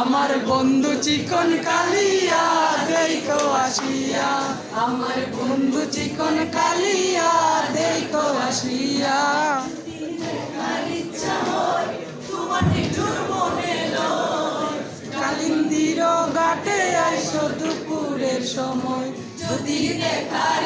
আমার বন্ধু চিকন কালিয়া, দেখো আসিয়া। আমার বন্ধু চিকন কালিয়া, দেখো আসিয়া। কালিন্দির ঘাটে আইসো দুপুরের সময়। যদি দেখার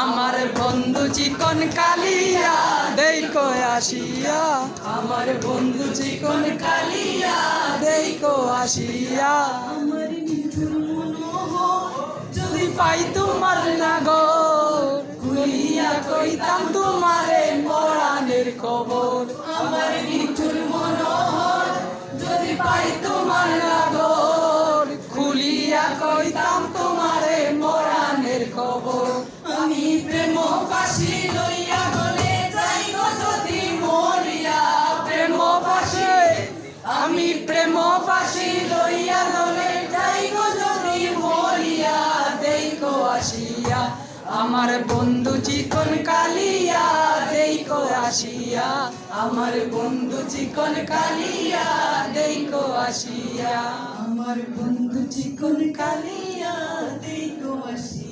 আমার বন্ধু চিকন কালিয়া দেখো আসিয়া। আমার বন্ধু চিকন কালিয়া দেখো আসিয়া। আমার যদি পাই তোমার না গো কইতাম তোমারে মরানের খবর। আমার আমার বন্ধু চিকন কালিয়া, দেখো আসিয়া। আমার বন্ধু চিকন কালিয়া, দেখো আসিয়া। আমার বন্ধু চিকন কালিয়া, দেখো আসিয়া।